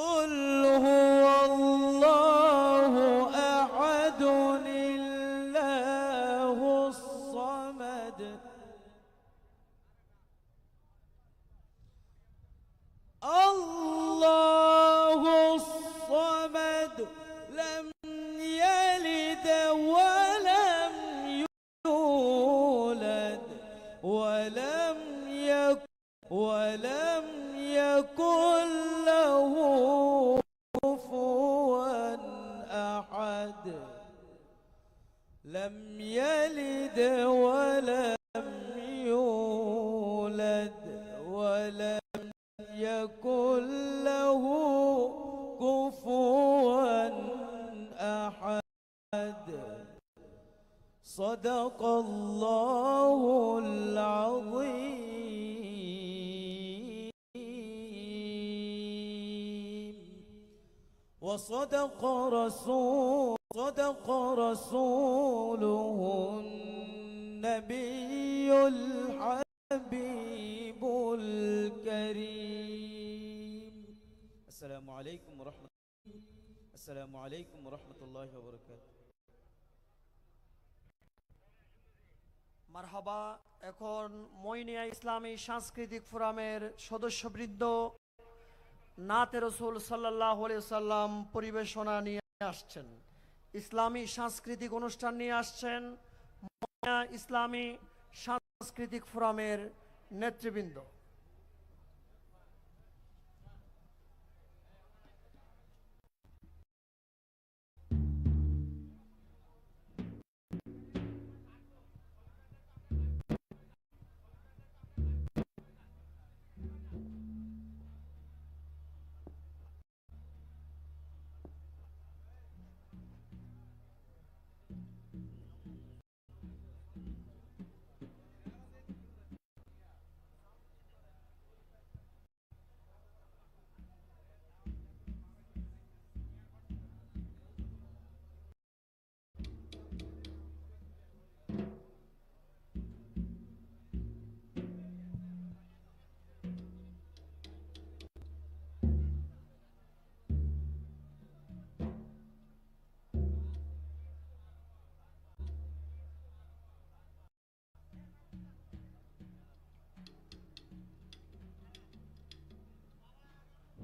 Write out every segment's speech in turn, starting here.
قل هو الله أحد الله الصمد. الله الصمد لم يلد ولم يولد ولم يكن ولم يكن لم يلد ولم يولد ولم يكن له كفوا أحد. صدق الله العظيم. وصدق رسول صدق رسوله النبي الحبيب الكريم السلام عليكم ورحمة السلام عليكم ورحمة الله وبركاته মারহাবা এখন মইনিয়া ইসলামী সাংস্কৃতিক ফোরামের সদস্যবৃন্দ নাতে রসুল সাল্লাহ সাল্লাম পরিবেশনা নিয়ে আসছেন ইসলামী সাংস্কৃতিক অনুষ্ঠান নিয়ে আসছেন ইসলামী সাংস্কৃতিক ফোরামের নেতৃবৃন্দ।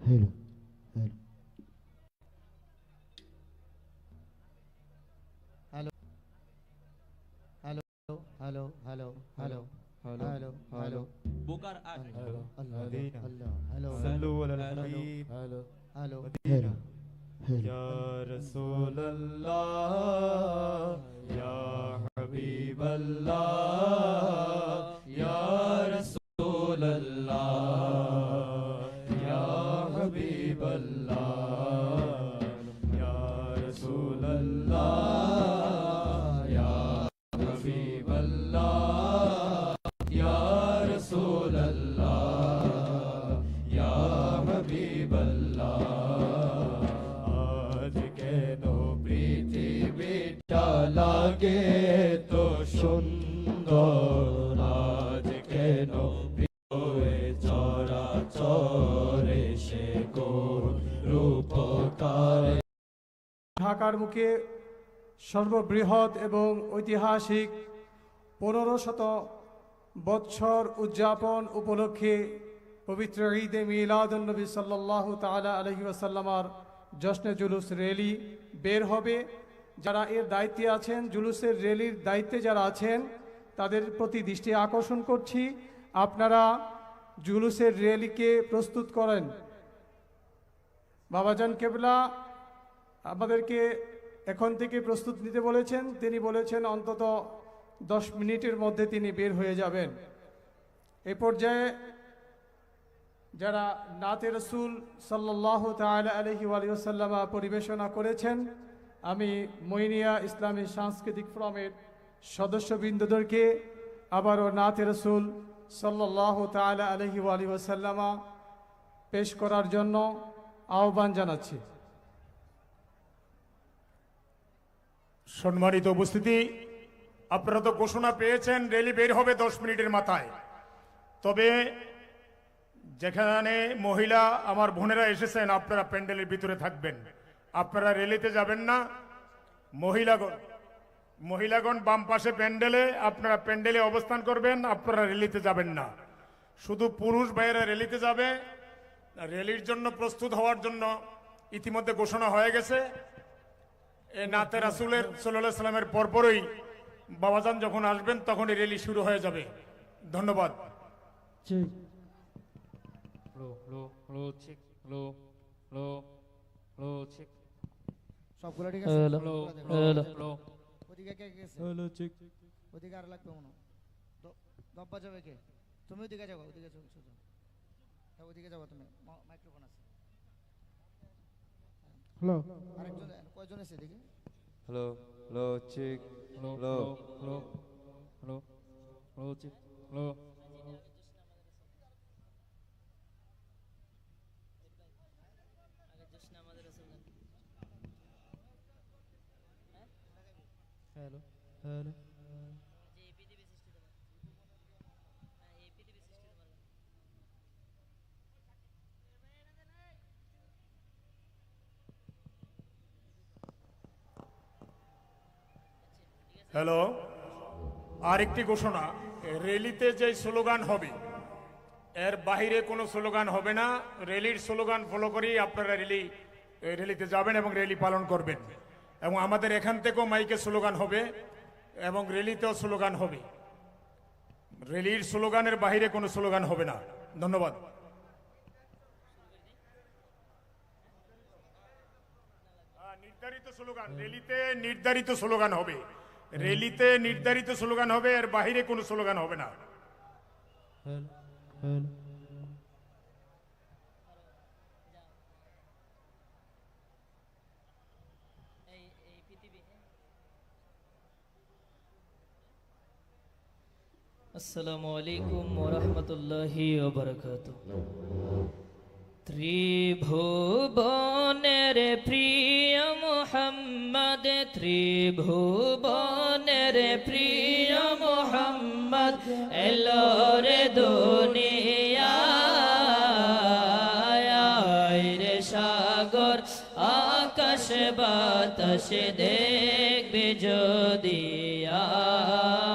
حلو حلو. ألو ألو ألو ألو ألو هلو هلو هلو. هلو هلو هلو هلو يا رسول الله يا حبيب الله. মুখে সর্ববৃহৎ এবং ঐতিহাসিক পনেরো শত বৎসর উদযাপন উপলক্ষে পবিত্র ঈদে মিলাদুলনবী সাল্লাহ তালা আলহি আসাল্লামার জশ্নে জুলুস র্যালি বের হবে। যারা এর দায়িত্বে আছেন, জুলুসের র্যালির দায়িত্বে যারা আছেন, তাদের প্রতি দৃষ্টি আকর্ষণ করছি। আপনারা জুলুসের র্যালিকে প্রস্তুত করেন। বাবাজান কেবলা, আমাদেরকে এখন থেকে প্রস্তুত নিতে বলেছেন। তিনি বলেছেন, অন্তত দশ মিনিটের মধ্যে তিনি বের হয়ে যাবেন। এ পর্যায়ে যারা নাতে রসুল সাল্লাহ আলহি আলিয়াল্লামা পরিবেশনা করেছেন, আমি মইনিয়া ইসলামী সাংস্কৃতিক ফোরামের সদস্যবৃন্দদেরকে আবারও নাতে রসুল সাল্লাহ তাল আলহি আলী ওসাল্লামা পেশ করার জন্য আহ্বান জানাচ্ছি। সম্মানিত উপস্থিতি, আপনারা তো ঘোষণা পেয়েছেন, রেলি বের হবে দশ মিনিটের মাথায়। তবে যেখানে মহিলা আমার বোনেরা এসেছেন, আপনারা প্যান্ডেলের ভিতরে থাকবেন। আপনারা রেলিতে যাবেন না। মহিলাগণ মহিলাগণ বাম পাশে প্যান্ডেলে, আপনারা প্যান্ডেলে অবস্থান করবেন, আপনারা রেলিতে যাবেন না। শুধু পুরুষ ভাইয়েরা রেলিতে যাবে। রেলির জন্য প্রস্তুত হওয়ার জন্য ইতিমধ্যে ঘোষণা হয়ে গেছে। এ নাতে রাসুলের সাল্লাহ সাল্লামের পরপরই বাবাজান যখন আসবেন তখনই রেলি শুরু হয়ে যাবে। ধন্যবাদ। সবগুলো ঠিক আছে? hello, hello, hello. ওদিকে কে কে গেছে ওদিকে আর লাগবে মনে দব্বা যাবে কে? তুমি ওদিকে যাব ওদিকে হ্যাঁ, ওদিকে যাব তুমি। মাইক্রোফোন আছে। হ্যালো আরেকজন কয়জন আছে এদিকে Hello, hello, check. Hello, Hello. hello, hello, hello, hello, check, hello. Hello hello Hello? আরেকটি ঘোষণা রেলিতে যে স্লোগান হবে এর বাইরে কোনো স্লোগান হবে না। রেলির স্লোগান ফলো করেই আপনারা রেলি এ, রেলিতে যাবেন এবং রেলি পালন করবেন। এবং আমাদের এখান থেকেও মাইকে স্লোগান হবে এবং রেলিতেও স্লোগান হবে। রেলির স্লোগানের বাইরে কোনো স্লোগান হবে না। ধন্যবাদ। নির্ধারিত স্লোগান রেলিতে নির্ধারিত স্লোগান হবে। রেলিতে নির্ধারিত স্লোগান হবে এর বাইরে কোনো স্লোগান হবে না। আসসালামু আলাইকুম ওরহমতুল্লাহি ওবরকাত ত্রিভুবনের প্রিয় মোহাম্মদ, ত্রিভুবনের প্রিয় মোহাম্মদ এলোরে দুনিয়ায় রে সাগর, আকাশ বাতাস দেখবে যদি আয়।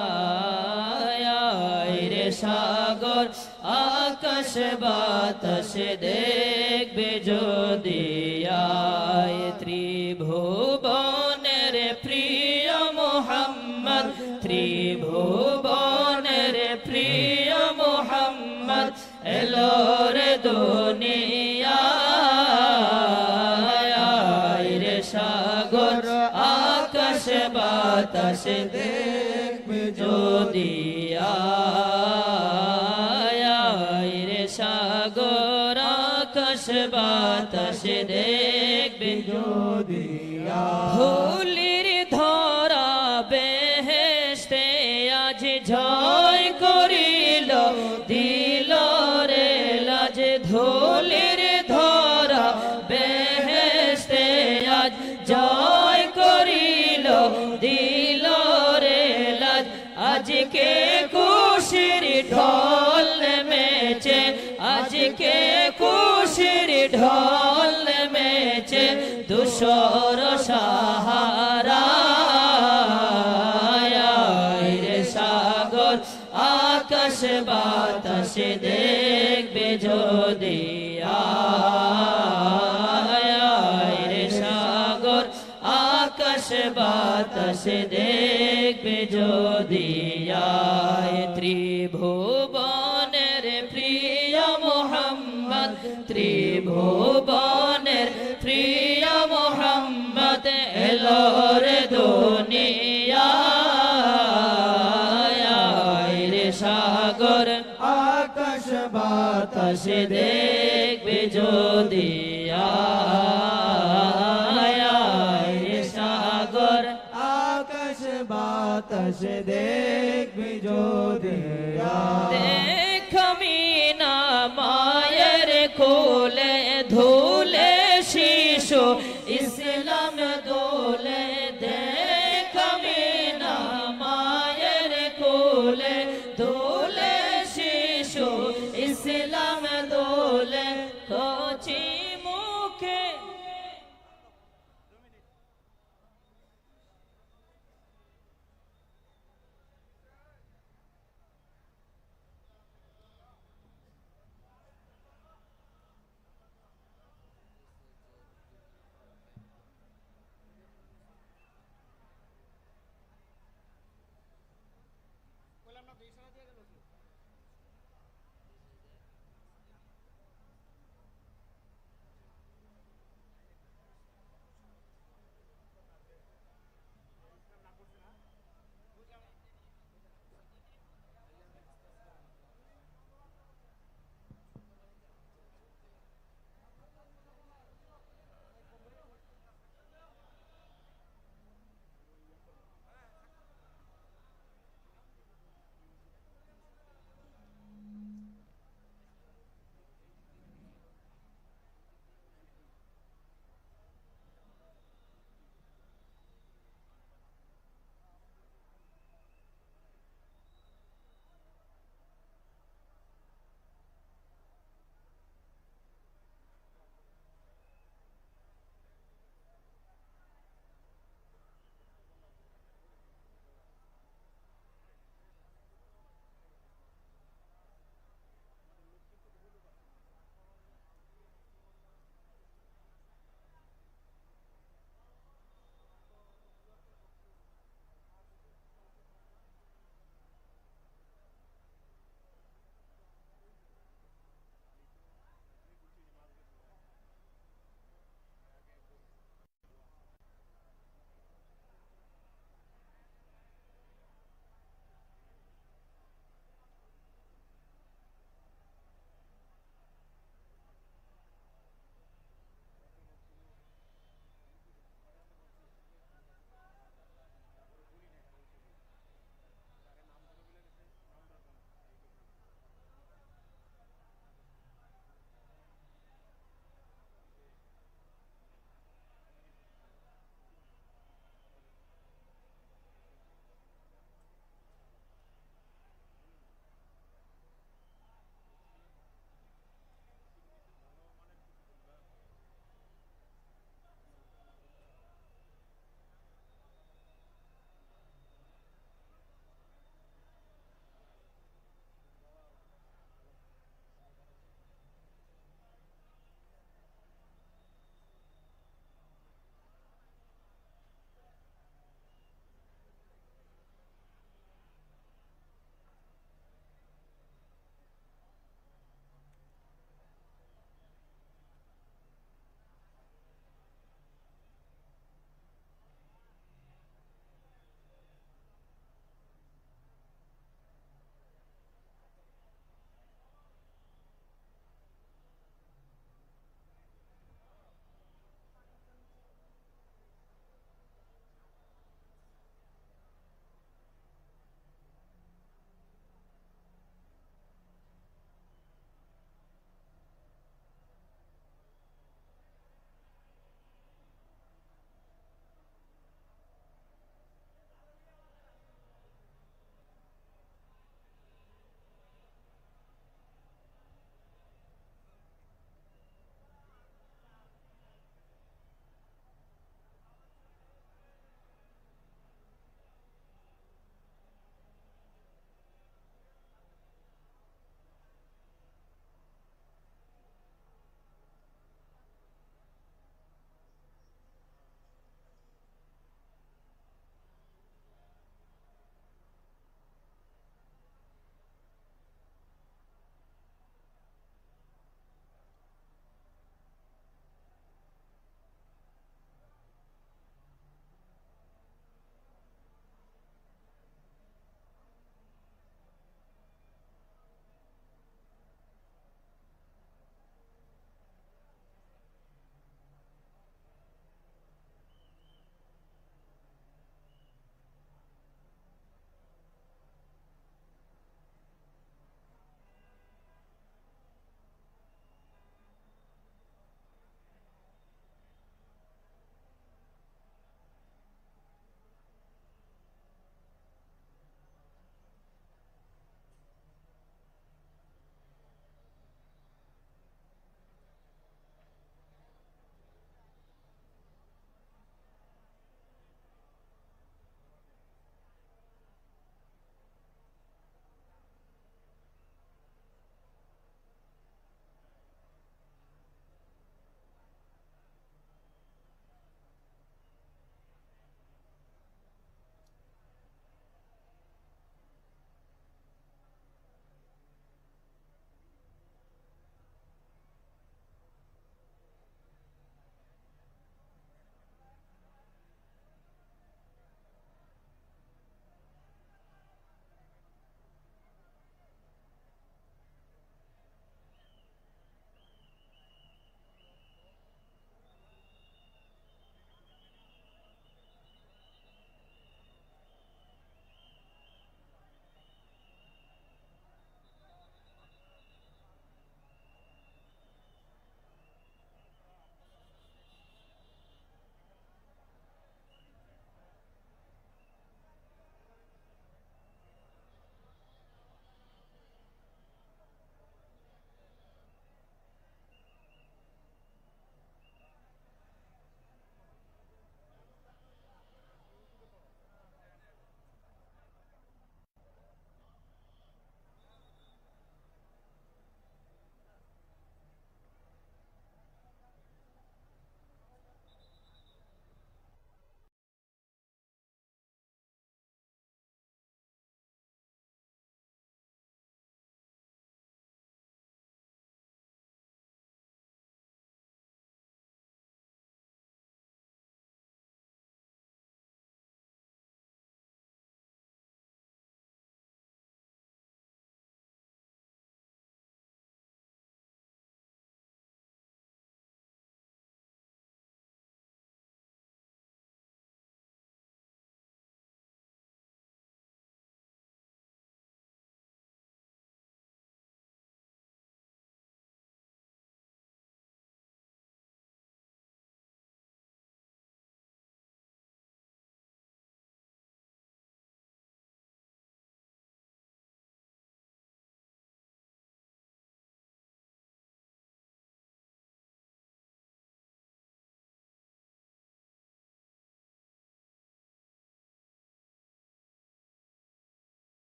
বাতাস দেখবে যদি ত্রিভুবনের প্রিয় মোহাম্মদ, ত্রিভুবনের প্রিয় মোহাম্মদ এলোর দুনিয়ায় রে সাগর, আকাশ বাতাস দেখবে যদি দেখবে যদি আকাশ বাতাস দেখবে যদি রে সাগর, আকাশ বাতাস দেখবে যদি ত্রিভুবনের প্রিয় মোহাম্মদ, ত্রিভুবনের প্রিয় মোহাম্মদ এলোর বাতাস দেখবে যদি আয় রে সাগর আকাশ বাতাস দেখবি যদি